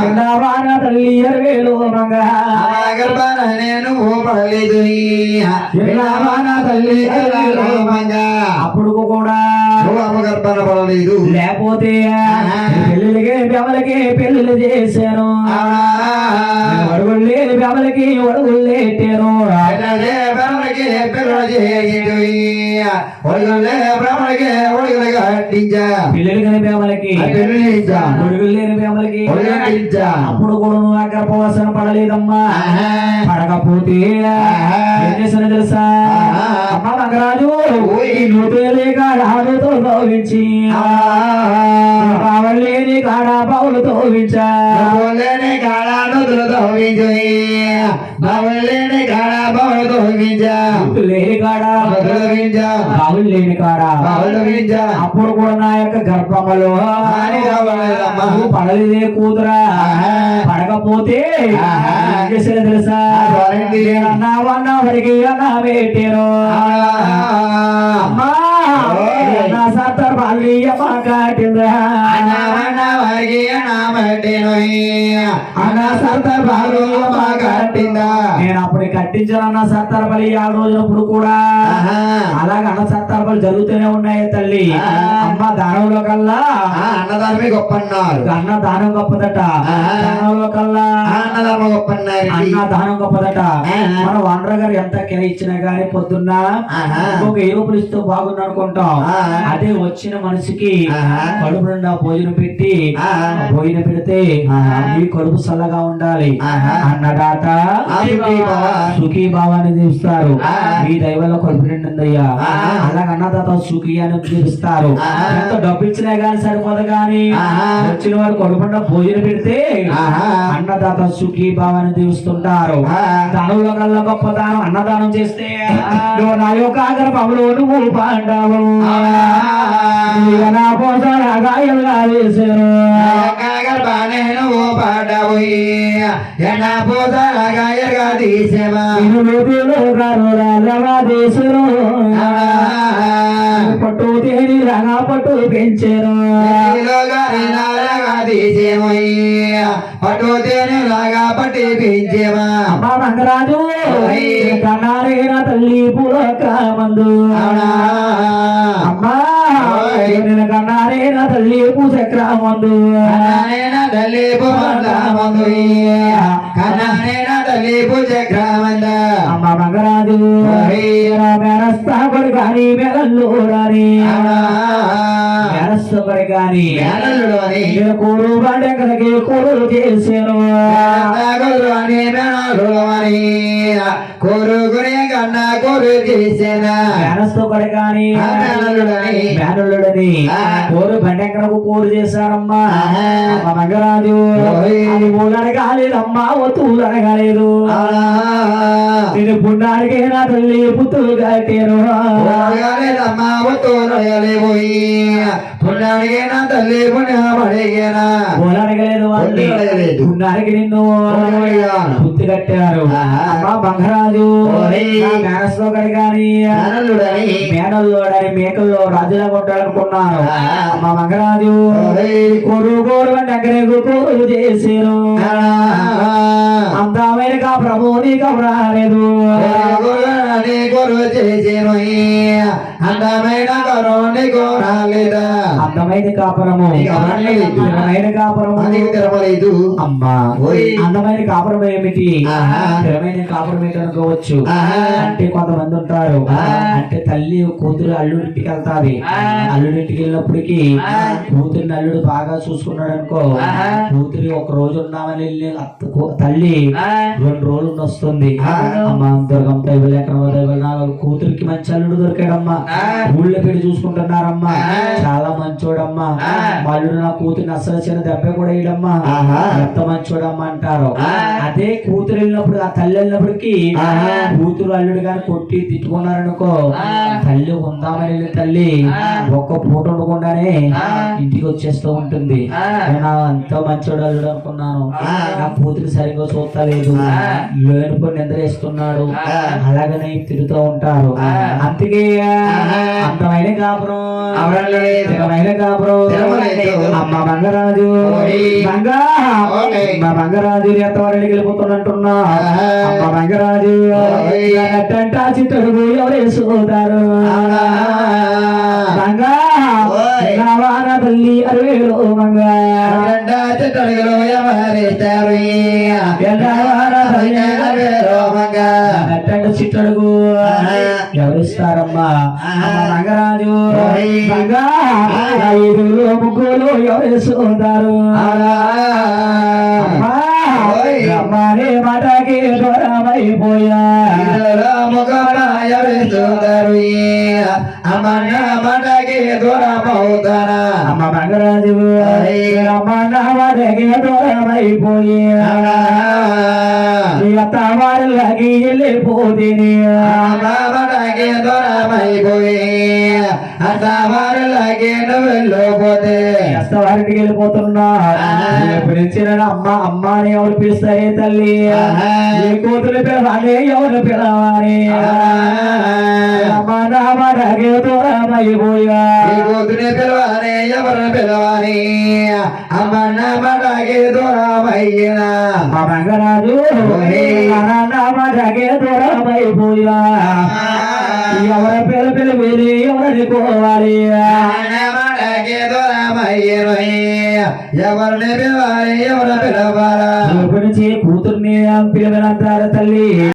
పిల్లవాన తల్లి ఎరవేలు మంగ గర్భాన నేను పడలేదు పిల్లవాన తల్లి ఎరవేలు మంగ అప్పుడు కూడా నువ్వు అమ్మ గర్భాన పడలేదు లేకపోతే పెళ్ళిళ్ళకి బెవలకి పెళ్ళిళ్ళు చేశాను. అడుగులు లేని బెవలకి అడుగులు లేటాను అప్పుడు కూడా నువ్వు గర్భవాసన పడలేదమ్మా పడకపోతే ఏం తెలుసా? కాడ ఆమెతో గౌవించి కావలేని కాడ బావులతో వించా బావులేని కాడ నుదురుతో వింజుయి బావులేని కాడ బావులతో వింజా లేని కాడ బావులు లేని కాడ బావులు అప్పుడు కూడా నా యొక్క గర్భములో పడలేదే కూతురా. పడకపోతే ఏం చేశారో తెలుసా వారంటీ. అన్నావన్నా వరికి అన్నా పెట్టారు అమ్మా నా సత్తర్ పల్లి అమ్మ కాటిందా అన్నవన్న వరికి అన్నమట్టెనోయి అన్న సర్త బాలు మా కట్టిందా నేను అప్పుడు కట్టించానన్న సత్తరపల్లి ఆ రోజునప్పుడు కూడా. అలాగే అన్న సత్తరపల్లి జరుగుతూనే ఉన్నాయి తల్లి. అమ్మ దానంలో కల్లా. అన్నదానమే గొప్ప అన్నారు అన్న దానం గొప్పదట. దానంలో కల్లా. అన్నదాన గొప్ప అన్నారు అన్న దానం గొప్పదట. మన వండర గారు ఎంత కిర ఇచ్చినా గానీ పొద్దున్న. ఇంకొక ఏరుపులు ఇస్తూ బాగుంది అనుకుంటాం. అదే వచ్చిన మనిషికి. కడుపు నిండా భోజనం పెట్టి. భోజనం పెడితే. మీ కడుపు చల్లగా ఉండాలి. అన్నదాత. సుఖీ భవ. సుఖీ భావాన్ని ఆహా. మీ దైవంలో నిండిందయ్యా ఆహా. అలాగ అన్నదాత సుఖీ అని ఆహా. ఎంత డబ్బు ఇచ్చినా గానీ సరిపోదు గాని. వచ్చిన వారు నిండా భోజనం పెడితే. అన్నదాత సుఖీ భావాన్ని తీరుస్తుంటారు ఆహా. దానంలో కల్లా గొప్ప దానం అన్నదానం చేస్తే నువ్వు నా యొక్క ఆగర పములు నువ్వు పాండావు నా వేసారు గర్భానే నువ్వు పాడబోయి ఎన్న పూసలగా ఎరగా తీసేవా పట్టు తేని రగా పట్టు పెంచారు. పట్టు తేనె లాగా పట్టి పెంచేవా అమ్మ రంగరాజు కన్నారేన తల్లి పులక మందు అమ్మా నేను కన్నారేన తల్లి పూచక్ర మందు కన్నానేన తల్లి పూమందు కన్నానేన తల్లి అమ్మ రంగరాజు మెరస్తాకుడు కానీ మెలల్లు రాని మెరస్తకుడు కానీ మేనల్లులోని నేను కూరు బండెక్కడికి కూరు చేసాను కోరుగురి కన్నా కోరు చేసేనా మేనస్తకుడు కానీ ఆ మేనల్లుడని. కోరు బండెక్కడకు కూరు చేశారమ్మా. ఆహా. అమ్మ రంగరాజు ఓయ్. అది ఊళ్ళని కాలేదమ్మా ఒత్తులని కాలేదు నేను పుణ్యానికి నా తల్లి పుత్తులు కట్టాను పుణ్యానికి నా తల్లి పుణ్యమడిగేనా ఊళ్ళనికి లేదు వాళ్ళు లేదు. పుణ్యానికి నిన్ను. బుద్ధి కట్టారు బంగరాజు ఓయ్. మేనస్తోకడి కానీ మేనల్లుడని మేకల్లో రాజులా కొట్టాలనుకున్నాను ఆహా. అమ్మా మంగరాజు ఓయ్. కొరు కోరు దగ్గరకు కోరు చేసాను అంతమైన ప్రభు నీకు రాలేదు కొరు చేసేను అందమైన కోరాలేదా అందమైన కాపురము. అందమైన కాపురము. మనకి తెరవలేదు అమ్మా. అందమైన కాపురం ఏమిటి. స్థిరమైన కాపురం ఏంటి అనుకోవచ్చు. అంటే కొంతమంది ఉంటారు. అంటే తల్లి కూతురు అల్లుడింటికి వెళ్తాది. అల్లుడింటికి వెళ్ళినప్పటికి కూతురిని అల్లుడు బాగా చూసుకున్నాడు అనుకో. కూతురి ఒక రోజు ఉన్నామని వెళ్ళి తల్లి రెండు రోజులు వస్తుంది. అమ్మా దుర్గం దైవలు కూతురికి మంచి అల్లుడు దొరికాడమ్మా. ఊళ్ళో పెళ్ళి చూసుకుంటున్నారమ్మా. చాలా మంచోడమ్మా. అల్లుడు నా కూతురిని అసలు చిన్న దెబ్బ కూడా వేయడమ్మా. ఎంత మంచోడమ్మా అంటారు. అదే కూతురు వెళ్ళినప్పుడు ఆ తల్లి వెళ్ళినప్పటికి. కూతురు అల్లుడు గాని కొట్టి తిట్టుకున్నారనుకో తల్లి ఉందామని వెళ్ళి తల్లి? ఒక్క పూట ఉండకుండానే ఇంటికి వచ్చేస్తూ ఉంటుంది. నేను అంత మంచోడు అల్లుడు అనుకున్నాను. నా కూతురు సరిగ్గా చూస్తలేదు. లేనిపోయి నిద్ర వేస్తున్నాడు. అలాగనే తిరుగుతూ ఉంటారు. అందుకే. అందమైన కాపురం. స్థిరమైన కాపురం అమ్మ బంగరాజు ఓయ్. బంగా ఓయ్. మా బంగరాజు ఎంతవరకు వెళ్ళిపోతున్నట్టున్నా. అమ్మ బంగరాజు చిట్టడుగు ఎవరు వేసుకుంటారు ఆహా. ఎవరిస్తారమ్మా? ఆహా. ఐదుగురు ముగ్గురు ఎవరు వేసుకుంటారు అమ్మా ఓయ్. రమ్మనే మాటకి దూరమైపోయా. అమ్మ బంగరాజు ఓయ్. రమ్మన్న మాటకి దూరమైపోయి. వారిలాగి వెళ్ళిపోతేనే మనకి దూరమైపోయి అంత వారింటికి వెళ్ళిపోతున్నా ఆహా. పిలిచిన అమ్మ అమ్మ అని ఎవరు పిలుస్తారే తల్లి ఆహా. నీ కూతురు పిలవాలి ఎవరు పిలవాలి అమ్మ నా మాటకి దూరమైపోయా ఈ కూతుని పిలవాలి ఎవరు పిలవాలి అమన్న మనకి దూరమయ్యినా మా బంగరాజు ఓయ్. నా మాటకి దూరమైపోయా ఎవరి పిల్ల పిల్ల వెళ్ళి ఎవరనుకోవాలి ఎవరిని పిలవాలి ఎవరు పిలవాలా? కూతుర్ని పిలవనంటారు తల్లి.